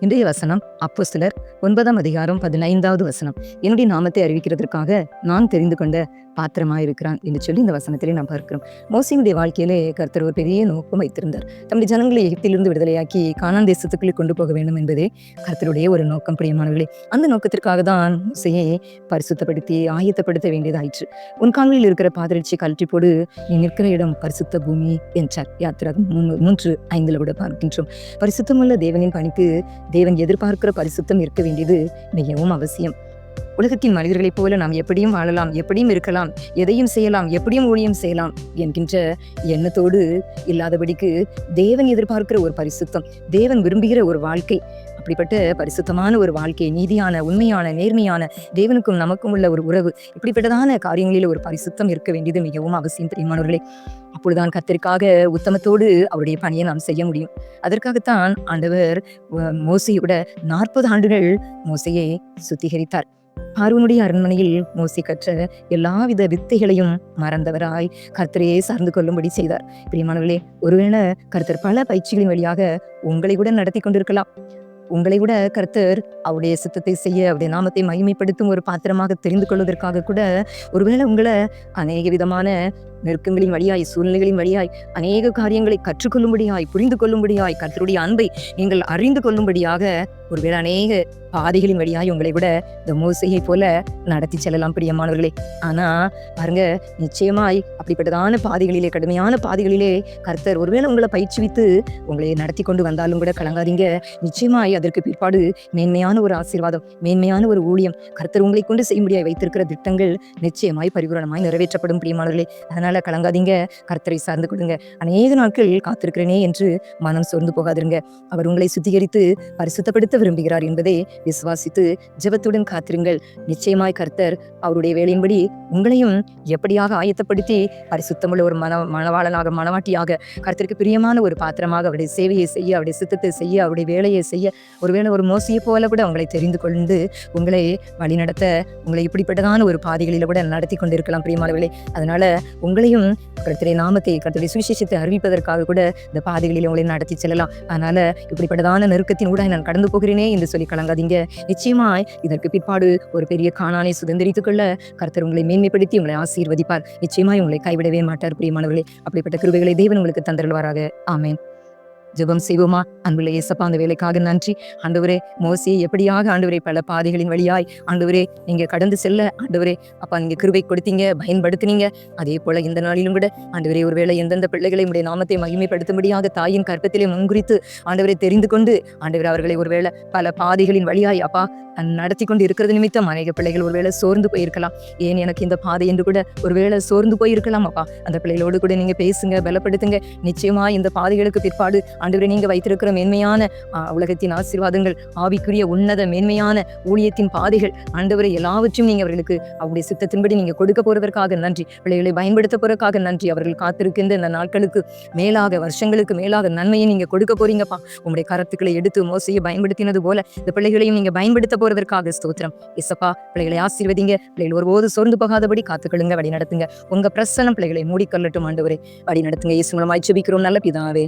இன்றைய வசனம் அப்போ சிலர் ஒன்பதாம் அதிகாரம் பதினைந்தாவது வசனம். என்னுடைய நாமத்தை அறிவிக்கிறதற்காக நான் தெரிந்து கொண்ட பாத்திரமாயிருக்கிறான் என்று சொல்லி இந்த வசனத்திலே நாம் பார்க்கிறோம். மோசியுடைய வாழ்க்கையிலே கர்த்தர் ஒரு பெரிய நோக்கம் வைத்திருந்தார். தம்முடைய ஜனங்களை எகிப்திலிருந்து விடுதலையாக்கி காணான் தேசத்துக்குள்ளே கொண்டு போக வேண்டும் என்பதே கர்த்தருடைய ஒரு நோக்கம் பிரியமானவர்களே. அந்த நோக்கத்திற்காக தான் மோசையை பரிசுத்தப்படுத்தி ஆயத்தப்படுத்த வேண்டியதாயிற்று. உன் கால்களில் இருக்கிற பாதரட்சி கழற்றி போடு நீ நிற்கிற இடம் பரிசுத்த பூமி என்றார். யாத்திரா மூன்று ஐந்தில் ஐந்துல பார்க்கின்றோம். பரிசுத்தமுள்ள தேவனின் பணிக்கு தேவன் எதிர்பார்க்கிற பரிசுத்தம் இருக்க வேண்டியது மிகவும் அவசியம். உலகத்தின் மனிதர்களைப் போல நாம் எப்படியும் வாழலாம் எப்படியும் இருக்கலாம் எதையும் செய்யலாம் எப்படியும் ஊழியம் செய்யலாம் என்கின்ற எண்ணத்தோடு இல்லாதபடிக்கு தேவன் எதிர்பார்க்கிற ஒரு பரிசுத்தம் தேவன் விரும்புகிற ஒரு வாழ்க்கை அப்படிப்பட்ட பரிசுத்தமான ஒரு வாழ்க்கை நீதியான உண்மையான நேர்மையான தேவனுக்கும் நமக்கும் உள்ள ஒரு உறவு இப்படிப்பட்டதான காரியங்களில் ஒரு பரிசுத்தம் இருக்க வேண்டியது மிகவும் அவசியம் பிரியமானவர்களே. அப்பொழுதுதான் கத்திற்காக உத்தமத்தோடு அவருடைய பணியை நாம் செய்ய முடியும். அதற்காகத்தான் ஆண்டவர் மோசையோட நாற்பது ஆண்டுகள் மோசையை சுத்திகரித்தார். பார்வனுடைய அரண்மனையில் மோசி கற்ற எல்லாவித வித்தைகளையும் மறந்தவராய் கர்த்தரையே சார்ந்து கொள்ளும்படி செய்தார். பிரியமானவர்களே ஒருவேளை கர்த்தர் பல பயிற்சிகளின் வழியாக உங்களை கூட நடத்தி கொண்டிருக்கலாம். உங்களை கூட கர்த்தர் அவருடைய சித்தத்தை செய்ய அவருடைய நாமத்தை மகிமைப்படுத்தும் ஒரு பாத்திரமாக தெரிந்து கொள்வதற்காக கூட ஒருவேளை உங்களை அநேக விதமான நெருக்கங்களின் வழியாய் சூழ்நிலைகளின் வழியாய் அநேக காரியங்களை கற்றுக்கொள்ளும்படியாய் புரிந்து கொள்ளும்படியாய் கர்த்தருடைய அன்பை நீங்கள் அறிந்து கொள்ளும்படியாக ஒருவேளை அநேக பாதைகளின் வழியாய் உங்களை விட இந்த மோசையை போல நடத்தி செல்லலாம் பிரியமானவர்களே. ஆனா பாருங்க நிச்சயமாய் அப்படிப்பட்டதான பாதைகளிலே கடுமையான பாதைகளிலே கர்த்தர் ஒருவேளை உங்களை பயிற்சிவித்து உங்களை நடத்தி கொண்டு வந்தாலும் கூட கலங்காதீங்க. நிச்சயமாய் அதற்கு பிற்பாடு மேன்மையான ஒரு ஆசீர்வாதம் மேன்மையான ஒரு ஊழியம் கர்த்தர் உங்களை கொண்டு செய்யும்படியாய் வைத்திருக்கிற திட்டங்கள் நிச்சயமாய் பரிபூரணமாய் நிறைவேற்றப்படும் பிரியமானவர்களே. அதனால் கலங்காதீங்க. கர்த்தரை சார்ந்து கொள்ளுங்க. அநேக நாட்கள் காத்திருக்கிறேனே என்று மனம் சோர்ந்து போகாதிருங்க. அவர் உங்களை சுத்திகரித்து பரிசுத்தப்படுத்த விரும்புகிறார் என்பதை விசுவாசித்து ஜெபத்துடன் காத்திருங்கள். நிச்சயமாய் கர்த்தர் அவருடைய வேலையின்படி உங்களையும் எப்படியாக ஆயத்தப்படுத்தி பரிசுத்தமுள்ள ஒரு மன மணவாளனாக மணவாட்டியாக கர்த்தருக்கு பிரியமான ஒரு பாத்திரமாக அவருடைய சேவையை செய்ய அவருடைய சித்தத்தை செய்ய அவருடைய வேலையை செய்ய ஒருவேளை ஒரு மோசியை போல கூட உங்களை தெரிந்து கொண்டு உங்களை வழிநடத்த உங்களை இப்படிப்பட்டதான ஒரு பாதைகளில் கூட நடத்தி கொண்டிருக்கலாம் பிரியமானவர்களே. அதனால உங்களையும் கர்த்தருடைய நாமத்தை கர்த்தருடைய சுவிசேஷத்தை அறிவிப்பதற்காக கூட இந்த பாதைகளில் உங்களை நடத்தி செல்லலாம். அதனால இப்படிப்பட்டதான நெருக்கத்தின் ஊடாக நான் கடந்து போகிறேனே என்று சொல்லி கலங்காதீங்க. நிச்சயமாய் இதற்கு பிற்பாடு ஒரு பெரிய காணானை சுதந்திரித்துக் கொள்ள கர்த்தர் உங்களை மேன்மைப்படுத்தி உங்களை ஆசீர்வதிப்பார். நிச்சயமாய் உங்களை கைவிடவே மாட்டார் பிரியமானவர்களே. அப்படிப்பட்ட கிருபைகளை தேவன் உங்களுக்கு தந்தருள்வாராக. ஆமேன். ஜெபம் செய்வோமா? அன்புள்ள இயேசப்பா அந்த வேலைக்காக நன்றி. ஆண்டவரே மோசியை எப்படியாக ஆண்டவரே பல பாதைகளின் வழியாய் ஆண்டவரே நீங்க கடந்து செல்ல ஆண்டவரே அப்பா நீங்க கிருவை கொடுத்தீங்க பயன்படுத்தினீங்க. அதே போல இந்த நாளிலும் கூட ஆண்டவரே ஒருவேளை எந்தெந்த பிள்ளைகளை உடைய நாமத்தை மகிமைப்படுத்தும்படியாக தாயின் கற்பத்திலே முன்குறித்து ஆண்டவரை தெரிந்து கொண்டு ஆண்டவர் அவர்களை ஒருவேளை பல பாதைகளின் வழியாய் அப்பா நடத்தி கொண்டு இருக்கிறது நிமித்தம் அநேக பிள்ளைகள் ஒருவேளை சோர்ந்து போயிருக்கலாம். ஏன் எனக்கு இந்த பாதை என்று கூட ஒருவேளை சோர்ந்து போயிருக்கலாம் அப்பா. அந்த பிள்ளைகளோடு கூட நீங்க பேசுங்க பலப்படுத்துங்க. நிச்சயமா இந்த பாதைகளுக்கு பிற்பாடு ஆண்டவரை நீங்கள் வைத்திருக்கிற மேன்மையான உலகத்தின் ஆசீர்வாதங்கள் ஆவிக்குரிய உன்னத மேன்மையான ஊழியத்தின் பாதைகள் ஆண்டவரை எல்லாவற்றையும் நீங்க அவர்களுக்கு அவருடைய சித்தத்தின்படி நீங்க கொடுக்க போறதற்காக நன்றி. பிள்ளைகளை பயன்படுத்த போறதுக்காக நன்றி. அவர்கள் காத்திருக்கின்ற இந்த நாட்களுக்கு மேலாக வருஷங்களுக்கு மேலாக நன்மையை நீங்கள் கொடுக்க போறீங்கப்பா. உங்களுடைய கரத்துக்களை எடுத்து மோசையை பயன்படுத்தினது போல இந்த பிள்ளைகளையும் நீங்க பயன்படுத்த போறதற்காக ஸ்தோத்திரம். இசப்பா பிள்ளைகளை ஆசீர்வதிங்க. பிள்ளைகள் ஒருபோது சோர்ந்து போகாதபடி காத்துக்கொள்ளுங்க வழி நடத்துங்க உங்க பிரசனம் பிள்ளைகளை மூடிக்கொள்ளட்டும் ஆண்டவரே. வழி நடத்துங்க இயேசு மூலமாய் செபிக்கிறோம் நல்ல பிதாவே.